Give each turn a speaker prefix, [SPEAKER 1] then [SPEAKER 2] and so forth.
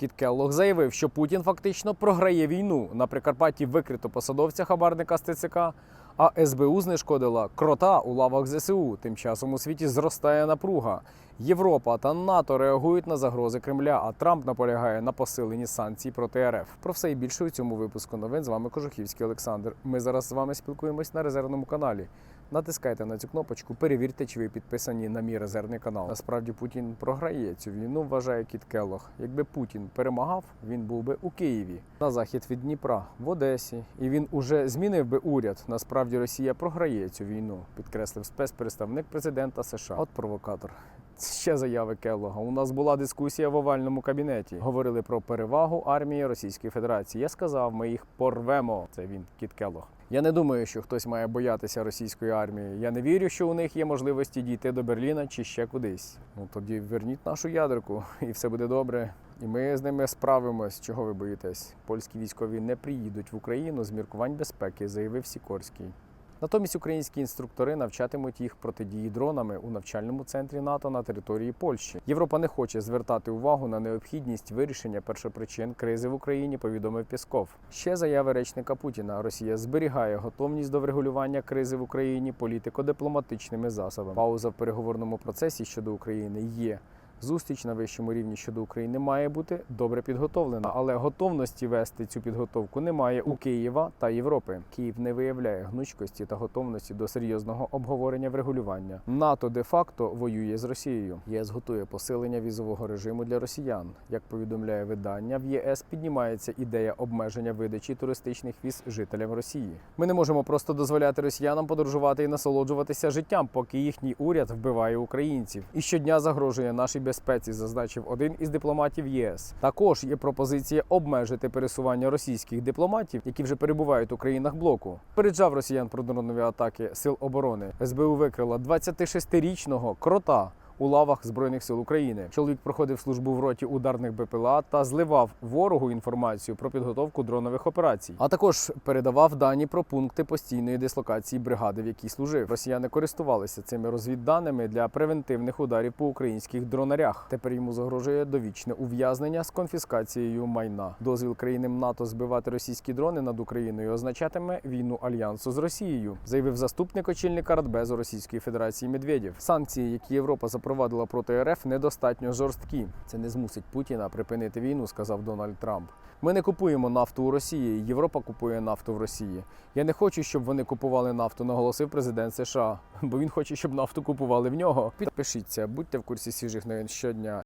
[SPEAKER 1] Кіт Келлог заявив, що Путін фактично програє війну. На Прикарпатті викрито посадовця хабарника ТЦК, а СБУ знешкодила крота у лавах ЗСУ. Тим часом у світі зростає напруга. Європа та НАТО реагують на загрози Кремля, а Трамп наполягає на посиленні санкцій проти РФ. Про все і більше у цьому випуску новин з вами Кожухівський Олександр. Ми зараз з вами спілкуємось на резервному каналі. Натискайте на цю кнопочку, перевірте, чи ви підписані на мій резервний канал. Насправді Путін програє цю війну, вважає Кіт Келлог. Якби Путін перемагав, він був би у Києві на захід від Дніпра, в Одесі, і він уже змінив би уряд. Насправді Росія програє цю війну, підкреслив спецпредставник президента США. От провокатор. Ще заяви Келлога. У нас була дискусія в овальному кабінеті. Говорили про перевагу армії Російської Федерації. Я сказав, ми їх порвемо. Це він Кіт Келлог. Я не думаю, що хтось має боятися російської армії. Я не вірю, що у них є можливості дійти до Берліна чи ще кудись. Ну тоді верніть нашу ядерку, і все буде добре. І ми з ними справимось. Чого ви боїтесь? Польські військові не приїдуть в Україну з міркувань безпеки, заявив Сікорський. Натомість українські інструктори навчатимуть їх протидії дронами у навчальному центрі НАТО на території Польщі. Європа не хоче звертати увагу на необхідність вирішення першопричин кризи в Україні. Повідомив Пісков. Ще заяви речника Путіна. Росія зберігає готовність до врегулювання кризи в Україні політико-дипломатичними засобами. Пауза в переговорному процесі щодо України є. Зустріч на вищому рівні щодо України має бути добре підготовлена, але готовності вести цю підготовку немає у Києва та Європи. Київ не виявляє гнучкості та готовності до серйозного обговорення врегулювання. НАТО де-факто воює з Росією. ЄС готує посилення візового режиму для росіян. Як повідомляє видання, в ЄС піднімається ідея обмеження видачі туристичних віз жителям Росії. Ми не можемо просто дозволяти росіянам подорожувати і насолоджуватися життям, поки їхній уряд вбиває українців і щодня загрожує нашій безпеці, зазначив один із дипломатів ЄС. Також є пропозиція обмежити пересування російських дипломатів, які вже перебувають у країнах блоку. Переджав росіян про дронові атаки сил оборони. СБУ викрила 26-річного крота. У лавах збройних сил України чоловік проходив службу в роті ударних БПЛА та зливав ворогу інформацію про підготовку дронових операцій, а також передавав дані про пункти постійної дислокації бригади, в якій служив. Росіяни користувалися цими розвідданими для превентивних ударів по українських дронарях. Тепер йому загрожує довічне ув'язнення з конфіскацією майна. Дозвіл країнам НАТО збивати російські дрони над Україною означатиме війну альянсу з Росією, заявив заступник очільника Радбезу Російської Федерації Медведєв. Санкції, які Європа запровадила проти РФ, недостатньо жорсткі. Це не змусить Путіна припинити війну, сказав Дональд Трамп. Ми не купуємо нафту у Росії. Європа купує нафту в Росії. Я не хочу, щоб вони купували нафту, наголосив президент США. Бо він хоче, щоб нафту купували в нього. Підпишіться, будьте в курсі свіжих новин щодня.